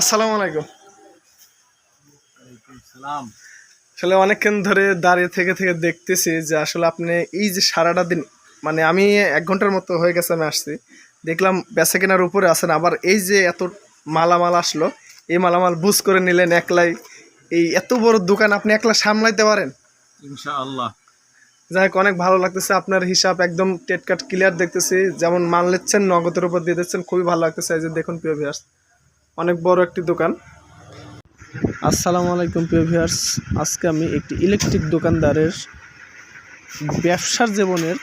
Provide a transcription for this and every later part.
আসসালামু আলাইকুম। আসলে অনেকক্ষণ ধরে দাঁড়িয়ে থেকে থেকে দেখতেছি যে আসলে আপনি এই যে সারাটা দিন মানে আমি এক ঘণ্টার মতো হয়ে গেছে আমি আসছি। দেখলাম বেচা কেনার উপরে আছেন আবার এই যে এত মালামাল আসলো এই মালামাল বুঝ করে নিলেন একলাই। এই এত বড় দোকান আপনি একলা সামলাইতে পারেন? ইনশাআল্লাহ। যাই অনেক ভালো লাগতেছে আপনার হিসাব একদম টেটকাট ক্লিয়ার দেখতেছি। যেমন মাল নিচ্ছেন নগদের উপর দিয়ে দিচ্ছেন খুবই ভালো লাগতেছে। এই যে দেখুন প্রিয় ভিয়ার্স অনেক বড় একটি দোকান। আসসালামু আলাইকুম প্রিয় ভিয়ার্স আজকে আমি একটি ইলেকট্রিক দোকানদারের ব্যবসার জীবনের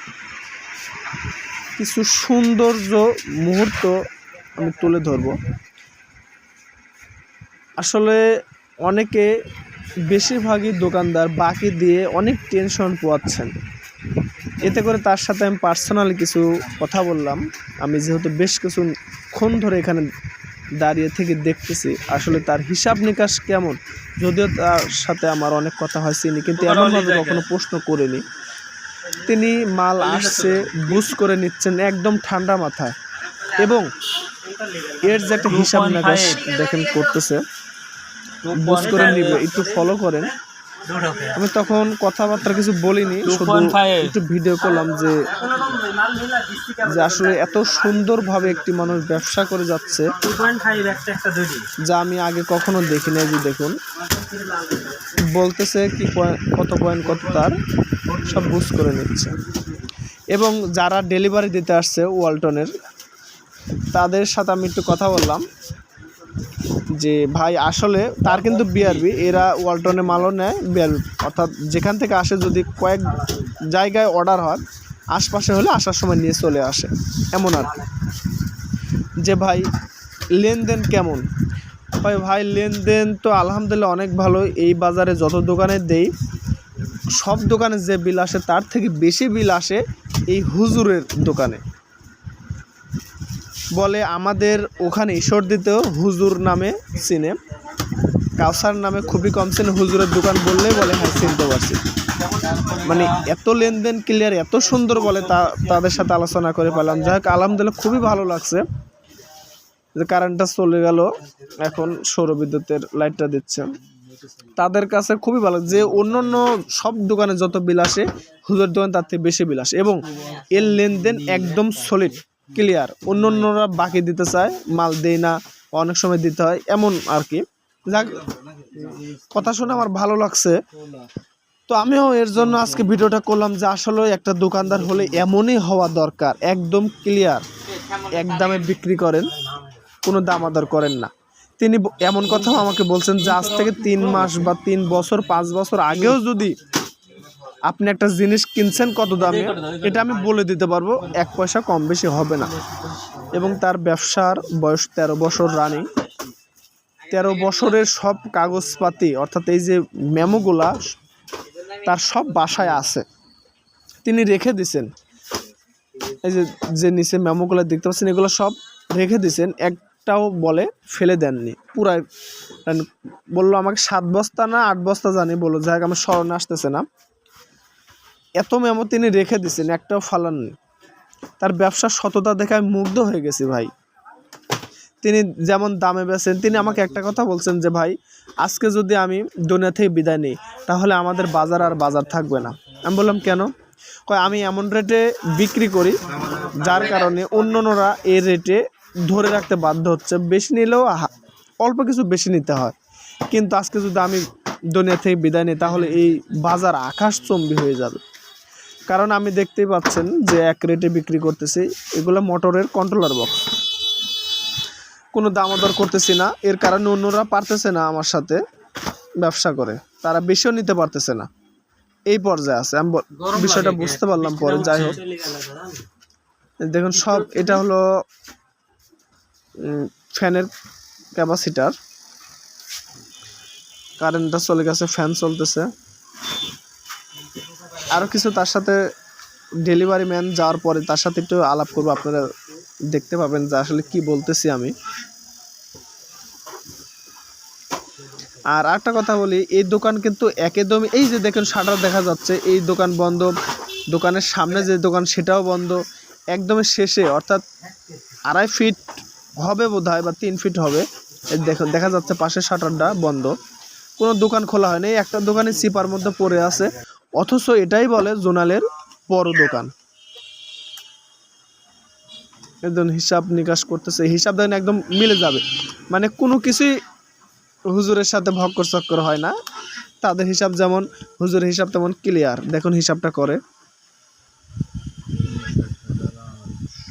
কিছু সৌন্দর্য মুহূর্ত আমি তুলে ধরব। আসলে অনেকে বেশিরভাগই দোকানদার বাকি দিয়ে অনেক টেনশন পোয়াচ্ছেন। এতে করে তার সাথে আমি পার্সোনালি কিছু কথা বললাম। আমি যেহেতু বেশ কিছুক্ষণ ধরে এখানে দাঁড়িয়ে থেকে দেখতেছি আসলে তার হিসাব নিকাশ কেমন? যদিও তার সাথে আমার অনেক কথা হয় চিনি কিন্তু এমনভাবে কখনো প্রশ্ন করিনি। তিনি মাল আসছে বুঝ করে নিচ্ছেন একদম ঠান্ডা মাথায়। এবং এর যে একটা হিসাব নিকাশ দেখেন করতেছে বুঝ করে নিবে একটু ফলো করেন। আমি তখন কথাবার্তা কিছু বলিনি একটু ভিডিও করলাম যে যে আসলে এত সুন্দরভাবে একটি মানুষ ব্যবসা করে যাচ্ছে যা আমি আগে কখনো দেখিনি যে দেখুন। বলতেছে কি কত পয়েন্ট কত তার সব বুঝ করে নিচ্ছে। এবং যারা ডেলিভারি দিতে আসছে ওয়ালটনের তাদের সাথে আমি একটু কথা বললাম। যে ভাই আসলে তার কিন্তু বিআরবি এরা ওয়ালটনে মালও নেয় বিআরবি অর্থাৎ যেখান থেকে আসে যদি কয়েক জায়গায় অর্ডার হয়, আশপাশে হলে আসার সময় নিয়ে চলে আসে। এমন আর যে ভাই, লেনদেন কেমন? ভাই ভাই, লেনদেন তো আলহামদুলিল্লাহ অনেক ভালো। এই বাজারে যত দোকানে দেই, সব দোকানে যে বিল আসে, তার থেকে বেশি বিল আসে এই হুজুরের দোকানে। বলে আমাদের ওখানে ঈশ্বর দিতেও হুজুর নামে চিনে। কাউসার নামে খুবই কম চেনে, হুজুরের দোকান বললেই বলে হ্যাঁ চিনতে পারছি। মানে এত লেনদেন ক্লিয়ার এত সুন্দর বলে তা, তাদের সাথে আলোচনা করে পেলাম। যাই হোক, আলহামদুলিল্লাহ খুবই ভালো লাগছে। যে কারেন্টটা চলে গেল, এখন সৌরবিদ্যুতের লাইটটা দিচ্ছে। তাদের কাছে খুবই ভালো, যে অন্য অন্য সব দোকানে যত বিল আসে হুজুর দোকান তার থেকে বেশি বিল আসে। এবং এর লেনদেন একদম সলিড ক্লিয়ার। অন্য অন্যরা বাকি দিতে চায়, মাল দেয় না অনেক সময় দিতে হয়, এমন আর কি যাক, কথা শুনে আমার ভালো লাগছে। তো আমিও এর জন্য আজকে ভিডিওটা করলাম যে আসলে একটা দোকানদার হলে এমনই হওয়া দরকার, একদম ক্লিয়ার। এক দামে বিক্রি করেন, কোনো দাম আদর করেন না। তিনি এমন কথাও আমাকে বলছেন যে আজ থেকে তিন মাস বা তিন বছর, পাঁচ বছর আগেও যদি আপনি একটা জিনিস কিনছেন কত দামে? এটা আমি বলে দিতে পারব এক পয়সা কম বেশি হবে না। এবং তার ব্যবসার বয়স তেরো বছর রানিং। তেরো বছরের সব কাগজপাতি অর্থাৎ এই যে মেমোগুলা তার সব বাসায় আছে। তিনি রেখে দিছেন। এই যে যে নিচে মেমোগুলো দেখতে পাচ্ছেন এগুলো সব রেখে দিছেন। একটাও বলে ফেলে দেননি। পুরাই মানে বলল আমাকে সাত বস্তা না আট বস্তা জানি বলল। যাই হোক আমার স্মরণে আসতেছে না। এত মেমো তিনি রেখে দিছেন, একটাও ফালাননি তার ব্যবসার সততা দেখে আমি মুগ্ধ হয়ে গেছি ভাই। তিনি যেমন দামে বেচেন, তিনি আমাকে একটা কথা বলছেন যে, ভাই, আজকে যদি আমি দুনিয়া থেকে বিদায় নিই, তাহলে আমাদের বাজার আর বাজার থাকবে না। আমি বললাম, কেন? কয়, আমি এমন রেটে বিক্রি করি, যার কারণে অন্যরা এই রেটে ধরে রাখতে বাধ্য হচ্ছে। বেশি নিলেও অল্প কিছু বেশি নিতে হয়। কিন্তু আজকে যদি আমি দুনিয়া থেকে বিদায় নিই, তাহলে এই বাজার আকাশ আকাশচম্বী হয়ে যাবে। কারণ আমি দেখতেই পাচ্ছেন যে এক রেটে বিক্রি করতেছি। এগুলো মোটরের কন্ট্রোলার বক্স কোনো দামাদর করতেছি না। এর কারণে অন্যরা পারতেছে না আমার সাথে ব্যবসা করে। তারা বেশিও নিতে পারতেছে না। এই পর্যায়ে আছে। আমি বিষয়টা বুঝতে পারলাম পরে। যাই হোক। দেখুন সব এটা হলো ফ্যানের ক্যাপাসিটার। কারেন্টটা চলে গেছে ফ্যান চলতেছে। আরও কিছু তার সাথে ডেলিভারি ম্যান যাওয়ার পরে তার সাথে একটু আলাপ করব, আপনারা দেখতে পাবেন যে আসলে কি বলতেছি আমি। আর একটা কথা বলি, এই দোকান কিন্তু একদমই এই যে দেখেন শাটার দেখা যাচ্ছে, এই দোকান বন্ধ, দোকানের সামনে যে দোকান সেটাও বন্ধ একদমই শেষে, অর্থাৎ আড়াই ফিট হবে বোধ হয় বা তিন ফিট হবে দেখুন, দেখা যাচ্ছে পাশের শাটারটা বন্ধ, কোনো দোকান খোলা হয়নি, একটা দোকানে চিপার মধ্যে পড়ে আছে। অথচ এটাই বলে জোনালের বড় দোকান। একদম হিসাব নিকাশ করতেছে হিসাব দেখেন একদম মিলে যাবে। মানে কোনো কিছুই হুজুরের সাথে ভক্কর চক্কর হয় না। তাদের হিসাব যেমন, হুজুরের হিসাব তেমন ক্লিয়ার দেখুন হিসাবটা করে।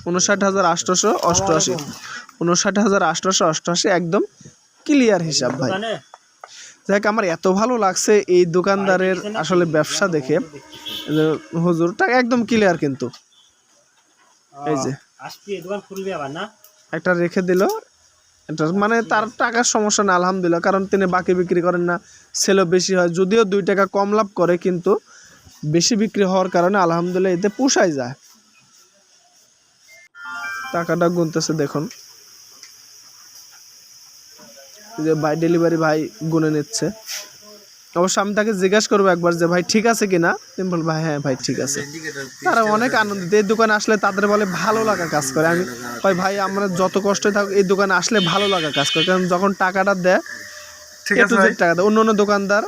উনষাট হাজার আটশোশো অষ্টআশি। উনষাট হাজার আটশোশো অষ্টআশি একদম ক্লিয়ার হিসাব ভাই। দেখ আমার এত ভালো লাগছে এই দোকানদারের আসলে ব্যবসা দেখে। যে হুজুরটা একদম ক্লিয়ার কিন্তু। এই যে। একটা রেখে দিল। মানে তার টাকার সমস্যা না, আলহামদুলিল্লাহ, কারণ তিনি বাকি বিক্রি করেন না, সেলও বেশি হয়। যদিও দুই টাকা কম লাভ করে, কিন্তু বেশি বিক্রি হওয়ার কারণে আলহামদুলিল্লাহ এতে পোষায় যায়। টাকাটা গুনতেছে, দেখুন। যে ভাই ডেলিভারি ভাই গুনে নিচ্ছে। অবশ্য আমি তাকে জিজ্ঞাসা করব একবার যে ভাই ঠিক আছে কিনা? তুমি বল ভাই হ্যাঁ ভাই ঠিক আছে। তারা অনেক আনন্দিত। এই দোকানে আসলে তাদের বলে ভালো লাগা কাজ করে। আমি ভাই ভাই আমরা যত কষ্ট থাক এই দোকানে আসলে ভালো লাগা কাজ করে। কারণ যখন টাকাটা দেয় ঠিক আছে টাকা দেয়। অন্য অন্য দোকানদার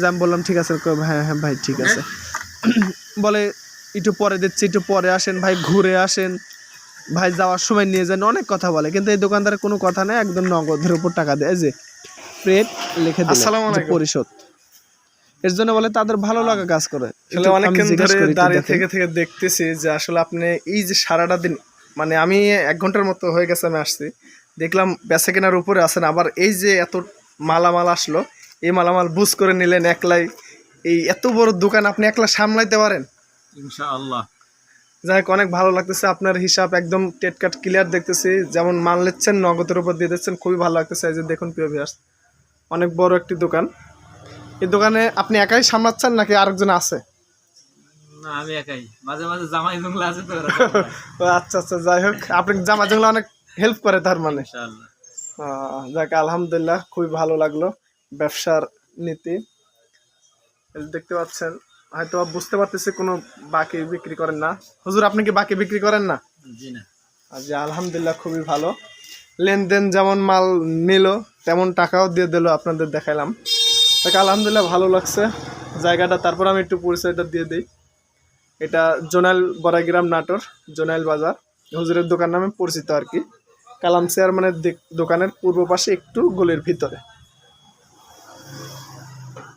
যে আমি বললাম ঠিক আছে হ্যাঁ হ্যাঁ ভাই ঠিক আছে। বলে একটু পরে দিচ্ছি একটু পরে আসেন ভাই ঘুরে আসেন। ভাই যাওয়ার সময় নিয়ে যান অনেক কথা বলে কিন্তু এই দোকানদারের কোনো কথা নেই একদম নগদের উপর টাকা দেয় এই যে প্রেট লিখে আসসালামু আলাইকুম। পরিশোধ। এর জন্য বলে তাদের ভালো লাগা কাজ করে আসলে অনেকক্ষণ ধরে দাঁড়িয়ে থেকে থেকে দেখতেছি যে আসলে আপনি এই যে সারাটা দিন মানে আমি এক ঘণ্টার মতো হয়ে গেছে আমি আসছি দেখলাম বেচা কেনার উপরে আছেন আবার এই যে এত মালামাল আসলো এই মালামাল বুঝ করে নিলেন একলাই এই এত বড় দোকান আপনি একলা সামলাইতে পারেন? ইনশাআল্লাহ। যাই হোক অনেক ভালো লাগতেছে। আপনার হিসাব একদম টেট কাট ক্লিয়ার দেখতেছি। যেমন মাল নিচ্ছেন নগদের উপর দিয়ে দিচ্ছেন খুবই ভালো লাগতেছে। এই যে দেখুন প্রিয় ভিউয়ার্স অনেক বড় একটি দোকান। এই দোকানে আপনি একাই সামলাচ্ছেন নাকি আরেকজন আছে? না আমি একাই। মাঝে মাঝে জামাই আছে তো আচ্ছা আচ্ছা যাই হোক আপনি জামা জঙ্গলা অনেক হেল্প করে তার মানে। যাক আলহামদুলিল্লাহ খুবই ভালো লাগল ব্যবসার নীতি। দেখতে পাচ্ছেন হয়তো বুঝতে পারতেছি কোনো বাকি বিক্রি করেন না। হুজুর আপনি কি বাকি বিক্রি করেন না? জি না। আর যে আলহামদুলিল্লাহ খুবই ভালো। লেনদেন যেমন মাল নিল তেমন টাকাও দিয়ে দিল আপনাদের দেখাইলাম। তাকে আলহামদুলিল্লাহ ভালো লাগছে। জায়গাটা তারপর আমি একটু পরিচয়টা দিয়ে দিই। এটা জোনাইল বড়াইগ্রাম নাটোর জোনাইল বাজার। হুজুরের দোকান নামে পরিচিত আর কি। কালাম চেয়ারম্যানের দিক- দোকানের পূর্ব পাশে একটু গলির ভিতরে।